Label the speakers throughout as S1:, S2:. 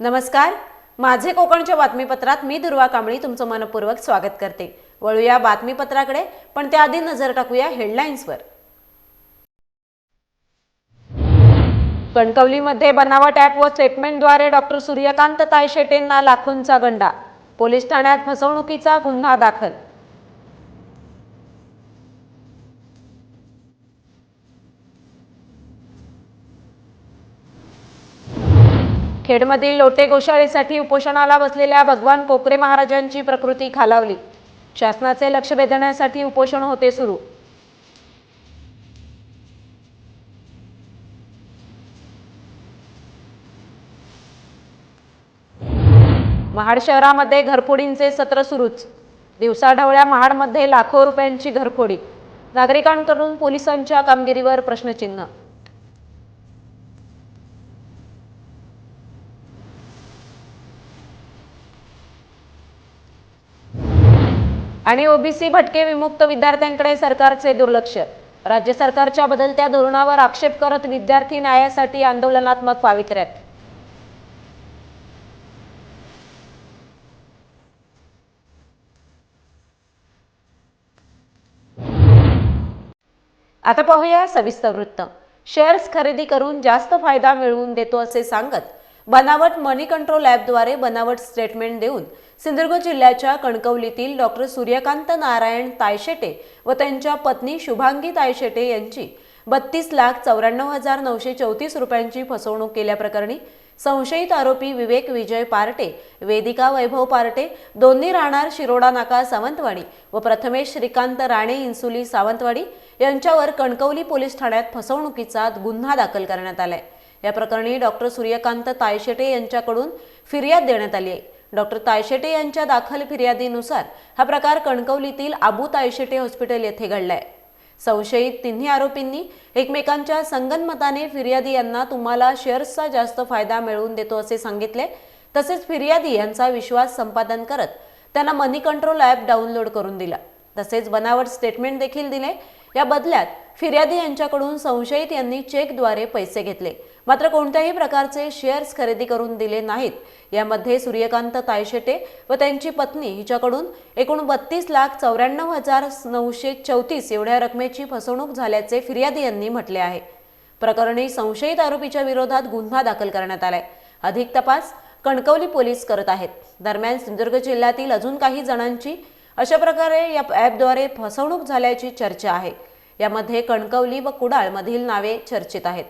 S1: नमस्कार. माझे कोकणच्या बातमीपत्रात मी दुर्वा कांबळी तुमचं मनपूर्वक स्वागत करते. वळूया बातमीपत्राकडे पण त्याआधी नजर टाकूया हेडलाईन्सवर. कणकवलीमध्ये बनावट ॲप व स्टेटमेंटद्वारे डॉक्टर सूर्यकांत तायशेटेंना लाखोंचा गंडा. पोलीस ठाण्यात फसवणुकीचा गुन्हा दाखल. खेडमधील लोटे गोशाळेसाठी उपोषणाला बसलेल्या भगवान पोकरे महाराजांची प्रकृती खालावली. शासनाचे लक्ष वेधण्यासाठी उपोषण होते सुरू. महाड शहरामध्ये घरफोडींचे सत्र सुरूच. दिवसाढवळ्या महाडमध्ये लाखो रुपयांची घरफोडी. नागरिकांकडून पोलिसांच्या कामगिरीवर प्रश्नचिन्ह. आणि ओबीसी भटके विमुक्त विद्यार्थ्यांकडे सरकारचे दुर्लक्ष. राज्य सरकारच्या बदलत्या धोरणावर आक्षेप करत विद्यार्थी न्यायासाठी आंदोलनात्मक पावित्र्यात. आता पाहूया सविस्तर वृत्त. शेअर्स खरेदी करून जास्त फायदा मिळवून देतो असे सांगत बनावट मनी कंट्रोल ॲपद्वारे बनावट स्टेटमेंट देऊन सिंधुदुर्ग जिल्ह्याच्या कणकवलीतील डॉक्टर सूर्यकांत नारायण तायशेटे व त्यांच्या पत्नी शुभांगी तायशेटे यांची बत्तीस लाख चौऱ्याण्णव हजार नऊशे चौतीस रुपयांची फसवणूक केल्याप्रकरणी संशयित आरोपी विवेक विजय पार्टे वेदिका वैभव पार्टे दोन्ही राहणार शिरोडा नाका सावंतवाडी व प्रथमेश श्रीकांत राणे इन्सुली सावंतवाडी यांच्यावर कणकवली पोलीस ठाण्यात फसवणुकीचा गुन्हा दाखल करण्यात आलाय. या प्रकरणी डॉक्टर सूर्यकांत तायशेटे यांच्याकडून फिर्याद देण्यात आली आहे. डॉक्टर तायशेटे यांच्या दाखल फिर्यादीनुसार हा प्रकार कणकवलीतील आबू तायशेटे हॉस्पिटल येथे घडलाय. संशयित तिन्ही आरोपींनी एकमेकांच्या संगनमताने फिर्यादी यांना तुम्हाला शेअर्सचा जास्त फायदा मिळवून देतो असे सांगितले. तसेच फिर्यादी यांचा विश्वास संपादन करत त्यांना मनी कंट्रोल ॲप डाउनलोड करून दिला. तसेच बनावट स्टेटमेंट देखील दिले. या बदल्यात फिर्यादी यांच्याकडून संशयित यांनी चेकद्वारे पैसे घेतले. मात्र कोणत्याही प्रकारचे शेअर्स खरेदी करून दिले नाहीत. यामध्ये सूर्यकांत तायशेटे व त्यांची पत्नी हिच्याकडून एकूण बत्तीस लाख चौऱ्याण्णव हजार नऊशे चौतीस एवढ्या रकमेची फसवणूक झाल्याचे फिर्यादी यांनी म्हटले आहे. प्रकरणी संशयित आरोपीच्या विरोधात गुन्हा दाखल करण्यात आलाय. अधिक तपास कणकवली पोलीस करत आहेत. दरम्यान सिंधुदुर्ग जिल्ह्यातील अजून काही जणांची अशा प्रकारे या ॲपद्वारे फसवणूक झाल्याची चर्चा आहे. यामध्ये कणकवली व कुडाळ मधील नावे चर्चित आहेत.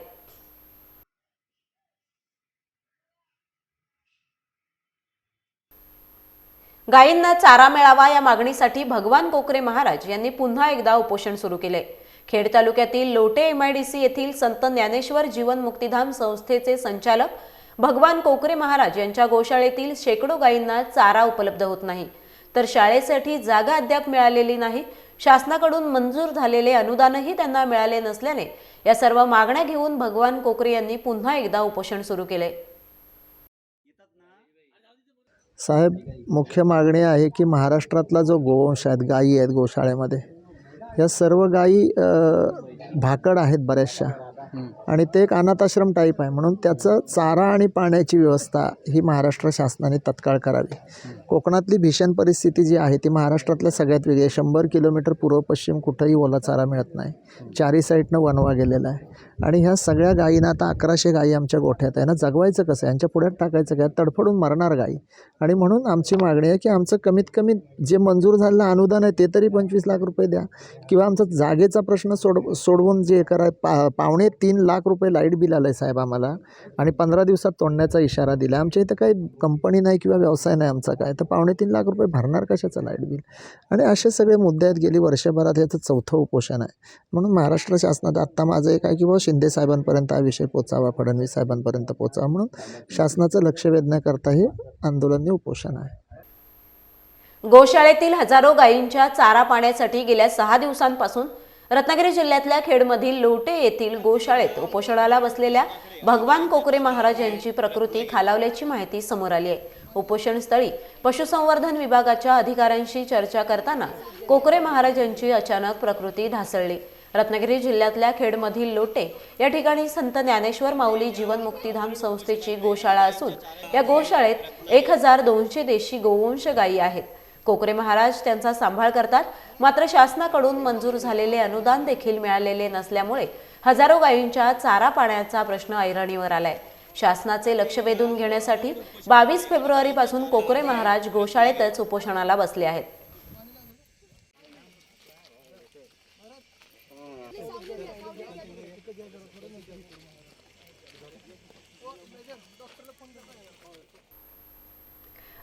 S1: गायींना चारा मिळावा या मागणीसाठी भगवान कोकरे महाराज यांनी पुन्हा एकदा उपोषण सुरू केले. खेड तालुक्यातील लोटे एमआयडीसी येथील संत ज्ञानेश्वर जीवन मुक्तिधाम संस्थेचे संचालक भगवान कोकरे महाराज यांच्या गोशाळेतील शेकडो गायींना चारा उपलब्ध होत नाही. तर शाळेसाठी जागा अद्याप मिळालेली नाही. शासनाकडून मंजूर झालेले अनुदानही त्यांना मिळाले नसल्याने या सर्व मागण्या घेऊन भगवान कोकरे यांनी पुन्हा एकदा उपोषण सुरू केले.
S2: साहेब मुख्य मागणी आहे की महाराष्ट्रातला जो गोवंश आहेत गायी आहेत गोशाळेमध्ये या सर्व गायी भाकड आहेत बऱ्याचशा. आणि ते एक अनाथाश्रम टाईप आहे. म्हणून त्याचं चारा आणि पाण्याची व्यवस्था ही महाराष्ट्र शासनाने तत्काळ करावी. कोकणातली भीषण परिस्थिती जी आहे ती महाराष्ट्रातल्या सगळ्यात वेगळी आहे. शंभर किलोमीटर पूर्व पश्चिम कुठंही ओला चारा मिळत नाही. चारी साईडनं वनवा गेलेला आहे. आणि ह्या सगळ्या गायींना आता अकराशे गायी आमच्या गोठ्यात आहे. ना जगवायचं कसं यांच्या पुढ्यात टाकायचं काय? तडफडून मरणार गायी. आणि म्हणून आमची मागणी आहे की आमचं कमीत कमी जे मंजूर झालेलं अनुदान आहे ते तरी पंचवीस लाख रुपये द्या. किंवा आमचा जागेचा प्रश्न सोड सोडवून जे करा पा पावणे तीन लाख रुपये लाइट बिल आलं आहे साहेब आम्हाला. आणि पंधरा दिवसात तोडण्याचा इशारा दिला आमच्या इथं काही कंपनी नाही किंवा व्यवसाय नाही आमचा काय. तर पावणे तीन लाख रुपये भरणार कशाचं लाइट बिल? आणि असे सगळे मुद्दे आहेत. गेली वर्षभरात याचं चौथं उपोषण आहे. म्हणून महाराष्ट्र शासनात आत्ता माझं एक आहे की बाबा शिंदे साहेबांपर्यंत हा विषय पोचावा फडणवीस साहेबांपर्यंत पोचावा. म्हणून शासनाचं लक्ष वेधण्याकरता हे आंदोलन हे उपोषण आहे.
S1: गोशाळेतील हजारो गायींच्या चारा पाण्यासाठी गेल्या सहा दिवसांपासून रत्नागिरी जिल्ह्यातल्या खेडमधील लोटे येथील गोशाळेत उपोषणाला बसलेल्या भगवान कोकरे महाराज यांची प्रकृती खालावल्याची माहिती समोर आली आहे. उपोषणस्थळी पशुसंवर्धन विभागाच्या अधिकाऱ्यांशी चर्चा करताना कोकरे महाराज यांची अचानक प्रकृती ढासळली. रत्नागिरी जिल्ह्यातल्या खेडमधील लोटे या ठिकाणी संत ज्ञानेश्वर माऊली जीवन मुक्तीधाम संस्थेची गोशाळा असून या गोशाळेत एक हजार दोनशे देशी गोवंश गायी आहेत. कोकरे महाराज त्यांचा सांभाळ करतात मात्र शासनाकडून मंजूर झालेले अनुदान देखील मिळालेले नसल्यामुळे हजारो गायींच्या चारा पाण्याचा प्रश्न ऐरणीवर आलाय. शासनाचे लक्ष वेधून घेण्यासाठी बावीस फेब्रुवारीपासून कोकरे महाराज गोशाळेतच उपोषणाला बसले आहेत.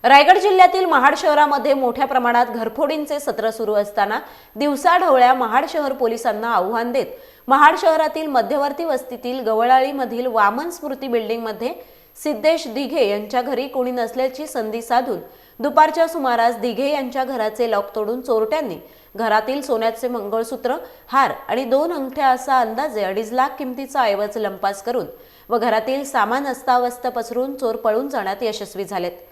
S1: रायगड जिल्ह्यातील महाड शहरामध्ये मोठ्या प्रमाणात घरफोडींचे सत्र सुरू असताना दिवसाढवळ्या महाड शहर पोलिसांना आव्हान देत महाड शहरातील मध्यवर्ती वस्तीतील गवळाळीमधील वामन स्मृती बिल्डिंगमध्ये सिद्धेश दिघे यांच्या घरी कोणी नसल्याची संधी साधून दुपारच्या सुमारास दिघे यांच्या घराचे लॉक तोडून चोरट्यांनी घरातील सोन्याचे मंगळसूत्र हार आणि दोन अंगठ्या असा अंदाजे अडीच लाख किमतीचा ऐवज लंपास करून व घरातील सामान अस्ताव्यस्त पसरून चोर पळून जाण्यात यशस्वी झालेत.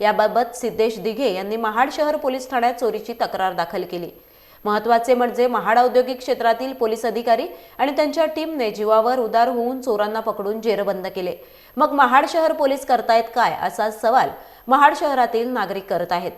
S1: याबाबत सिद्धेश दिघे यांनी महाड शहर पोलीस ठाण्यात चोरीची तक्रार दाखल केली. महत्त्वाचे म्हणजे महाड औद्योगिक क्षेत्रातील पोलीस अधिकारी आणि त्यांच्या टीमने जीवावर उदार होऊन चोरांना पकडून जेरबंद केले. मग महाड शहर पोलीस करतायत काय असा सवाल महाड शहरातील नागरिक करत आहेत.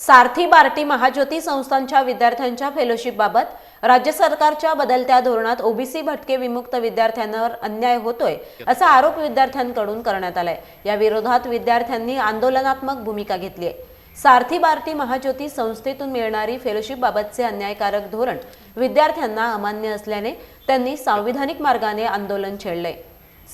S1: सारथी बार्टी महाज्योती संस्थांच्या विद्यार्थ्यांच्या फेलोशिपबाबत राज्य सरकारच्या बदलत्या धोरणात ओबीसी भटके विमुक्त विद्यार्थ्यांवर अन्याय होतोय असा आरोप विद्यार्थ्यांकडून करण्यात आलाय. या विरोधात विद्यार्थ्यांनी आंदोलनात्मक भूमिका घेतली आहे. सारथी भारती महाज्योती संस्थेतून मिळणारी फेलोशिपबाबतचे अन्यायकारक धोरण विद्यार्थ्यांना अमान्य असल्याने त्यांनी सांविधानिक मार्गाने आंदोलन छेडलंय.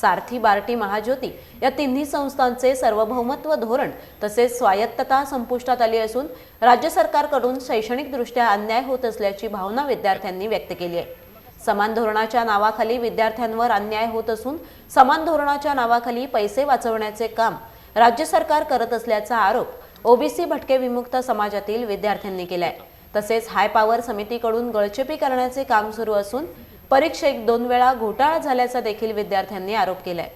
S1: सारथी बार्टी महाज्योती या तिन्ही संस्थांचे सार्वभौमत्व धोरण तसेच स्वायत्तता संपुष्टात आली असून राज्य सरकारकडून शैक्षणिकदृष्ट्या अन्याय होत असल्याची भावना विद्यार्थ्यांनी व्यक्त केली आहे. समान धोरणाच्या नावाखाली विद्यार्थ्यांवर अन्याय होत असून समान धोरणाच्या नावाखाली पैसे वाचवण्याचे काम राज्य सरकार करत असल्याचा आरोप ओबीसी भटके विमुक्त समाजातील विद्यार्थ्यांनी केलाय. तसेच हाय पॉवर समितीकडून गळचेपी करण्याचे काम सुरू असून परीक्षेत दोन वेळा घोटाळा झाल्याचा देखील विद्यार्थ्यांनी आरोप केलाय.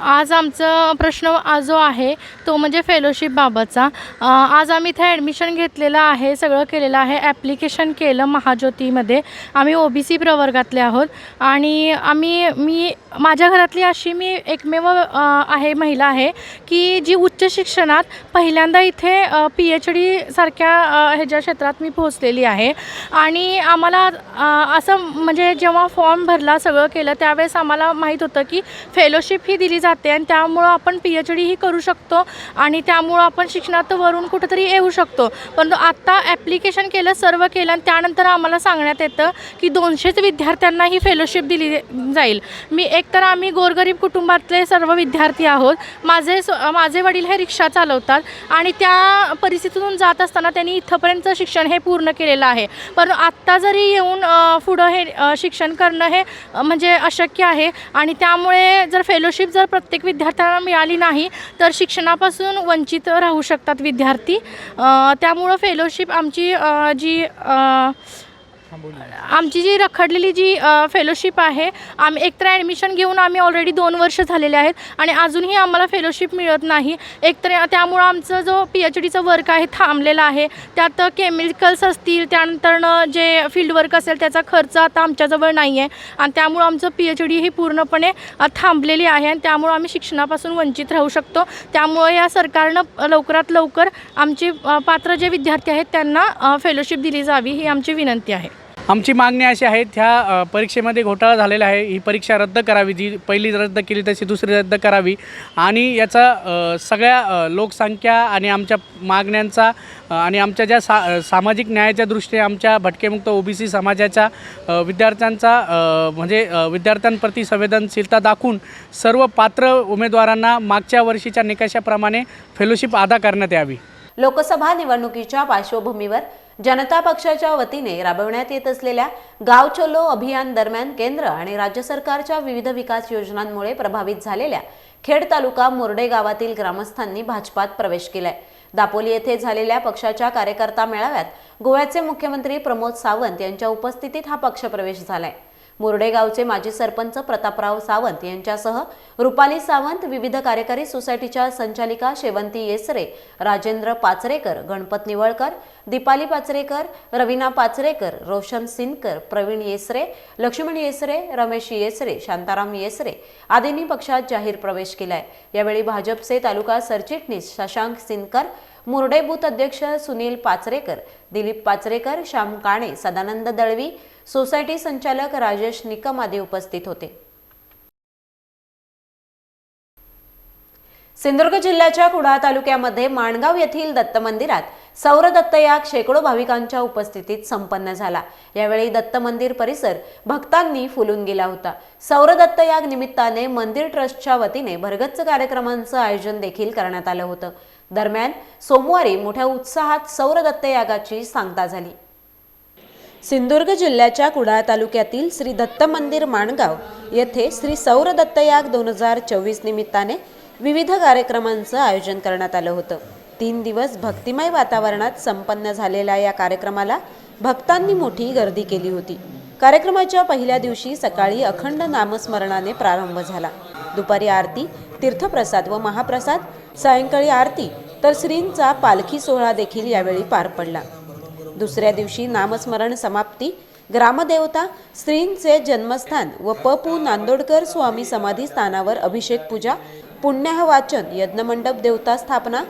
S3: आज आमचा प्रश्न आज जो आहे तो म्हणजे फेलोशिपबाबतचा आज आम्ही इथे ॲडमिशन घेतलेलं आहे सगळं केलेलं आहे ॲप्लिकेशन केलं महाज्योतीमध्ये. आम्ही ओ बी सी प्रवर्गातले आहोत. आणि आम्ही मी माझ्या घरातली अशी मी एकमेव आहे महिला आहे की जी उच्च शिक्षणात पहिल्यांदा इथे पी एच डी सारख्या ह्याच्या क्षेत्रात मी पोहोचलेली आहे. आणि आम्हाला असं म्हणजे जेव्हा फॉर्म भरला सगळं केलं त्यावेळेस आम्हाला माहीत होतं की फेलोशिप ही दिली जाते जाते आणि त्यामुळं आपण पी एच डीही करू शकतो आणि त्यामुळं आपण शिक्षणात वरून कुठंतरी येऊ शकतो. परंतु आत्ता ॲप्लिकेशन केलं सर्व केलं आणि त्यानंतर आम्हाला सांगण्यात येतं की दोनशेच विद्यार्थ्यांना ही फेलोशिप दिली जाईल. मी एकतर आम्ही गोरगरीब कुटुंबातले सर्व विद्यार्थी आहोत. माझे स- माझे वडील हे रिक्षा चालवतात आणि त्या परिस्थितीतून जात असताना त्यांनी इथंपर्यंतचं शिक्षण हे पूर्ण केलेलं आहे. पण आत्ता जरी येऊन पुढं हे शिक्षण करणं हे म्हणजे अशक्य आहे आणि त्यामुळे जर फेलोशिप जर प्रत्येक विद्यार्थ्यांना मिळाली नाही तर शिक्षणापासून वंचित राहू शकतात विद्यार्थी. त्यामुळं फेलोशिप आमची जी आमची जी रखडलेली जी फेलोशिप आहे आम्ही एकतर ॲडमिशन घेऊन आम्ही ऑलरेडी दोन वर्ष झालेले आहेत आणि अजूनही आम्हाला फेलोशिप मिळत नाही. एकतर त्यामुळं आमचं जो पी एच डीचं वर्क आहे थांबलेला आहे. त्यात केमिकल्स असतील त्यानंतरनं जे फील्ड वर्क असेल त्याचा खर्च आता आमच्याजवळ नाही आहे आणि त्यामुळं आमचं पी एच डी ही पूर्णपणे थांबलेली आहे आणि त्यामुळं आम्ही शिक्षणापासून वंचित राहू शकतो. त्यामुळं या सरकारनं लवकरात लवकर आमचे पात्र जे विद्यार्थी आहेत त्यांना फेलोशिप दिली जावी ही आमची विनंती आहे.
S4: आमची मागणी अशी आहे ह्या परीक्षेमध्ये घोटाळा झालेला आहे. ही परीक्षा रद्द करावी जी पहिली रद्द केली तशी दुसरी रद्द करावी. आणि याचा सगळ्या लोकसंख्या आणि आमच्या मागण्यांचा आणि आमच्या ज्या सा सामाजिक न्यायाच्या दृष्टीने आमच्या भटकेमुक्त ओबीसी समाजाच्या विद्यार्थ्यांचा म्हणजे विद्यार्थ्यांप्रती संवेदनशीलता दाखवून सर्व पात्र उमेदवारांना मागच्या वर्षीच्या निकषाप्रमाणे फेलोशिप अदा करण्यात यावी.
S1: लोकसभा निवडणुकीच्या पार्श्वभूमीवर जनता पक्षाच्या वतीने राबवण्यात येत असलेल्या गाव चलो अभियान दरम्यान केंद्र आणि राज्य सरकारच्या विविध विकास योजनांमुळे प्रभावित झालेल्या खेड तालुका मोर्डे गावातील ग्रामस्थांनी भाजपात प्रवेश केलाय. दापोली येथे झालेल्या पक्षाच्या कार्यकर्ता मेळाव्यात गोव्याचे मुख्यमंत्री प्रमोद सावंत यांच्या उपस्थितीत हा पक्षप्रवेश झालाय. मुरडेगावचे माजी सरपंच प्रतापराव सावंत यांच्यासह रुपाली सावंत विविध कार्यकारी सोसायटीच्या संचालिका शेवंती येसरे राजेंद्र पाचरेकर गणपत निवळकर दीपाली पाचरेकर रवीना पाचरेकर रोशन सिनकर प्रवीण येसरे लक्ष्मण येसरे रमेश येसरे शांताराम येसरे आदींनी पक्षात जाहीर प्रवेश केलाय. यावेळी भाजपचे तालुका सरचिटणीस शशांक सिनकर मुरडे बूथ अध्यक्ष सुनील पाचरेकर दिलीप पाचरेकर श्याम काणे सदानंद दळवी सोसायटी संचालक राजेश निकम आदी उपस्थित होते. सिंधुदुर्ग जिल्ह्याच्या कुडाळ तालुक्यामध्ये माणगाव येथील दत्त मंदिरात सौर दत्तयाग शेकडो भाविकांच्या उपस्थितीत संपन्न झाला. यावेळी दत्त मंदिर परिसर भक्तांनी फुलून गेला होता. सौर दत्तयाग निमित्ताने मंदिर ट्रस्टच्या वतीने भरगच्च कार्यक्रमांचं आयोजन देखील करण्यात आलं होतं. दरम्यान सोमवारी मोठ्या उत्साहात सौर दत्तयागाची सांगता झाली. सिंधुदुर्ग जिल्ह्याच्या कुडाळ तालुक्यातील श्री दत्त मंदिर माणगाव येथे श्री सौर दत्तयाग दोन हजार चोवीस निमित्ताने विविध कार्यक्रमांचं आयोजन करण्यात आलं होतं. तीन दिवस भक्तिमय वातावरणात संपन्न झालेल्या या कार्यक्रमाला भक्तांनी मोठी गर्दी केली होती. कार्यक्रमाच्या पहिल्या दिवशी सकाळी अखंड नामस्मरणाने प्रारंभ झाला. दुपारी आरती तीर्थप्रसाद व महाप्रसाद सायंकाळी आरती तर श्रींचा पालखी सोहळा देखील यावेळी पार पडला. दुसऱ्या दिवशी नामस्मरण समाप्ती. ग्रामदेवता स्त्रींचे जन्मस्थान व प नांदोडकर स्वामी समाधी स्थानावर अभिषेक पूजा. पुण्याह वाचन यज्ञमंडप देवता स्थापना.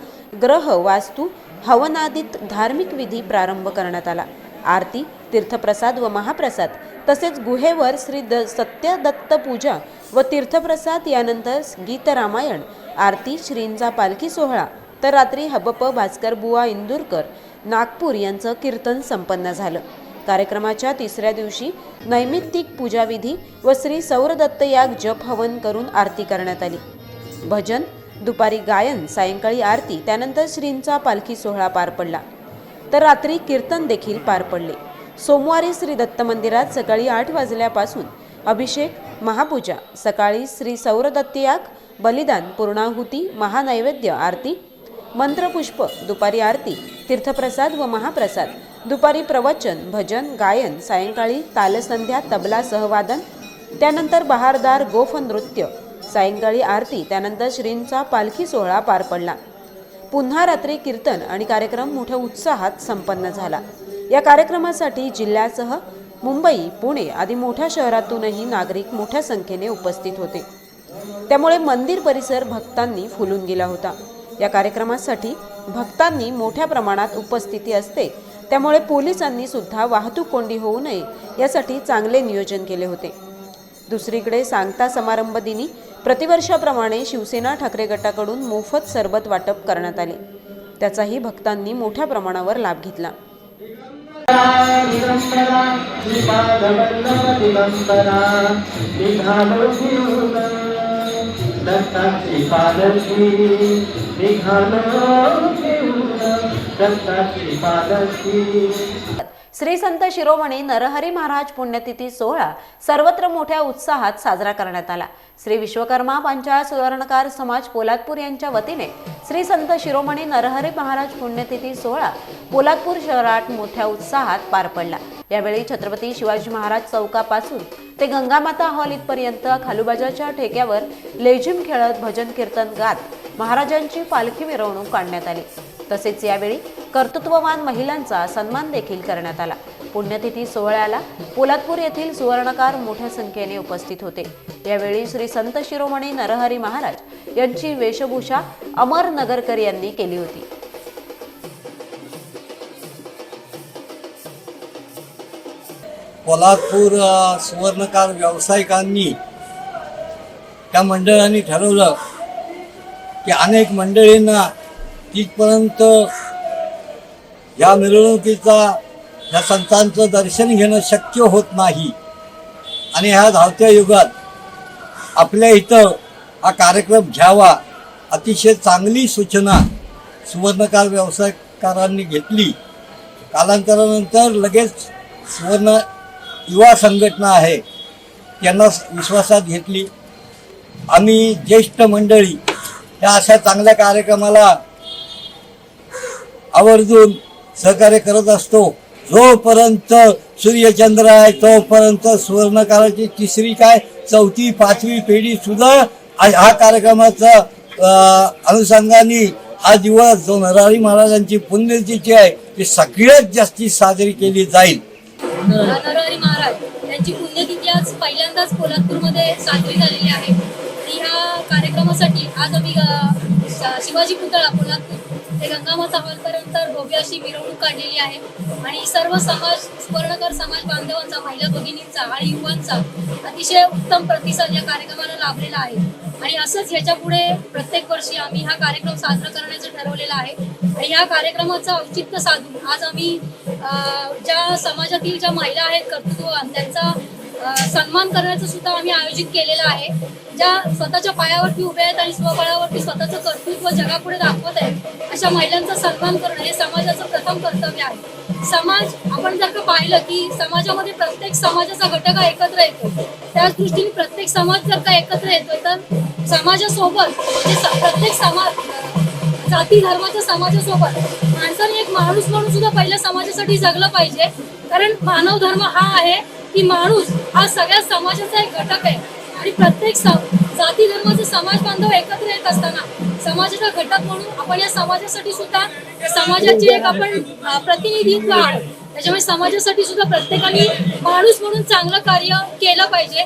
S1: ग्रह वास्तू. हवनादित धार्मिक विधी प्रारंभ करण्यात आला. आरती तीर्थप्रसाद व महाप्रसाद तसेच गुहेवर श्री द सत्यदत्त पूजा व तीर्थप्रसाद यानंतर गीतरामायण आरती श्रींचा पालखी सोहळा. तर रात्री हबप भास्कर बुवा इंदूरकर. नागपूर यांचं कीर्तन संपन्न झालं. कार्यक्रमाच्या तिसऱ्या दिवशी नैमित्तिक पूजाविधी व श्री सौरदत्त याग जप हवन करून आरती करण्यात आली. भजन दुपारी गायन सायंकाळी आरती त्यानंतर श्रींचा पालखी सोहळा पार पडला. तर रात्री कीर्तन देखील पार पडले. सोमवारी श्री दत्त मंदिरात सकाळी आठ वाजल्यापासून अभिषेक महापूजा सकाळी श्री सौरदत्तयाग बलिदान पूर्णाहुती महानैवेद्य आरती मंत्रपुष्प दुपारी आरती तीर्थप्रसाद व महाप्रसाद दुपारी प्रवचन भजन गायन सायंकाळी तालसंध्या तबला सहवादन त्यानंतर बहारदार गोफ नृत्य सायंकाळी आरती त्यानंतर श्रींचा पालखी सोहळा पार पडला. पुन्हा रात्री कीर्तन आणि कार्यक्रम मोठ्या उत्साहात संपन्न झाला. या कार्यक्रमासाठी जिल्ह्यासह मुंबई पुणे आदी मोठ्या शहरातूनही नागरिक मोठ्या संख्येने उपस्थित होते. त्यामुळे मंदिर परिसर भक्तांनी फुलून गेला होता. या कार्यक्रमासाठी भक्तांनी मोठ्या प्रमाणात उपस्थिती असते. त्यामुळे पोलिसांनी सुद्धा वाहतूक कोंडी होऊ नये यासाठी चांगले नियोजन केले होते. दुसरीकडे सांगता समारंभ दिनी प्रतिवर्षाप्रमाणे शिवसेना ठाकरे गटाकडून मोफत सरबत वाटप करण्यात आले. त्याचाही भक्तांनी मोठ्या प्रमाणावर लाभ घेतला.
S5: दिगंबरा दिगंबरा दत्ताची पालखी दत्ताची पालखी
S1: श्री संत शिरोमणी नरहरी महाराज पुण्यतिथी सोहळा सर्वत्र मोठ्या उत्साहात साजरा करण्यात आला. श्री विश्वकर्मा पंचायत सुधारणकार समाज पोलादपूर यांच्या वतीने श्री संत शिरोमणी नरहरी महाराज पुण्यतिथी सोहळा पोलादपूर शहरात मोठ्या उत्साहात पार पडला. यावेळी छत्रपती शिवाजी महाराज चौकापासून ते गंगामाता हॉल इथपर्यंत खालुबाजाच्या ठेक्यावर लेझिम खेळत भजन कीर्तन गात महाराजांची पालखी मिरवणूक काढण्यात आली. तसेच यावेळी कर्तृत्ववान महिलांचा सन्मान देखील करण्यात आला. पुण्यतिथी सोहळ्याला पोलादपूर येथील सुवर्णकार मोठ्या संख्येने उपस्थित होते. यावेळी श्री संत शिरोमणी नरहरी महाराज यांची वेशभूषा अमर नगरकर यांनी केली होती.
S6: पोलादपूर सुवर्णकार व्यावसायिकांनी त्या मंडळांनी ठरवलं की अनेक मंडळींना तिथपर्यंत या मिरवणुकीचा या संतांचं दर्शन घेणं शक्य होत नाही. आणि ह्या धावत्या युगात आपल्या इथं हा कार्यक्रम घ्यावा अतिशय चांगली सूचना सुवर्णकार व्यवसायकारांनी घेतली. कालांतरानंतर लगेच सुवर्ण युवा संघटना आहे त्यांना विश्वासात घेतली. आम्ही ज्येष्ठ मंडळी या अशा चांगल्या कार्यक्रमाला आवर्जून सहकार्य करत असतो. जोपर्यंत सूर्यचंद्र आहे तोपर्यंत सुवर्णकाराची तिसरी काय चौथी पाचवी पिढी सुद्धा हा कार्यक्रमाचा अनुषंगाने हा दिवस जो नरहरी महाराजांची पुण्यतिथी आहे ती सगळ्यात जास्ती साजरी केली जाईल.
S7: नरहरी महाराज यांची पुण्यतिथी आज पहिल्यांदाच कोल्हापूरमध्ये साजरी झालेली आहे. आणि ह्या कार्यक्रमासाठी आज आम्ही शिवाजी पुतळा कोल्हापूर ते गंगामाता हॉलपर्यंत भव्य अशी मिरवणूक काढलेली आहे. आणि सर्व समाज सुवर्णकर समाज बांधवांचा महिला भगिनींचा आणि युवांचा अतिशय उत्तम प्रतिसाद या कार्यक्रमाला लाभलेला आहे. आणि असंच ह्याच्या पुढे प्रत्येक वर्षी आम्ही हा कार्यक्रम साजरा करण्याचं ठरवलेलं आहे. आणि ह्या कार्यक्रमाचं औचित्य साधून आज आम्ही ज्या समाजातील ज्या महिला आहेत कर्तृत्ववान त्यांचा सन्मान करण्याचं सुद्धा आम्ही आयोजित केलेलं आहे. ज्या स्वतःच्या पायावरती उभ्या आहेत आणि स्वबळावरती स्वतःचं कर्तृत्व जगापुढे दाखवत आहेत अशा महिलांचा सन्मान करणं हे समाजाचं प्रथम कर्तव्य आहे. समाज आपण जर का पाहिलं की समाजामध्ये प्रत्येक समाजाचा घटक एकत्र येतो. त्याच दृष्टीने प्रत्येक समाज जर का एकत्र येतो तर समाजासोबत म्हणजे स- प्रत्येक समाज जाती धर्माच्या समाजासोबत माणसाने एक माणूस म्हणून सुद्धा पहिल्या समाजासाठी जगलं पाहिजे. कारण मानव धर्म हा आहे की माणूस हा सगळ्या समाजाचा एक घटक आहे. आणि प्रत्येक जाती धर्माचे समाज बांधव एकत्र येत असताना समाजाचा घटक म्हणून आपण या समाजासाठी सुद्धा समाजाचे एक आपण प्रतिनिधित्व आहोत त्याच्यामुळे समाजासाठी सुद्धा प्रत्येकाने माणूस म्हणून चांगलं कार्य केलं पाहिजे.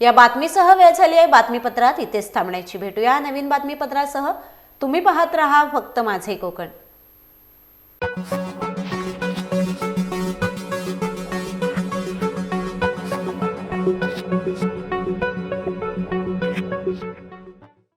S1: या बातमीसह वेळ झाली आहे. बातमीपत्रात इथेच थांबण्याची भेटूया. नवीन बातमीपत्रासह तुम्ही पाहत रहा फक्त माझे कोकण.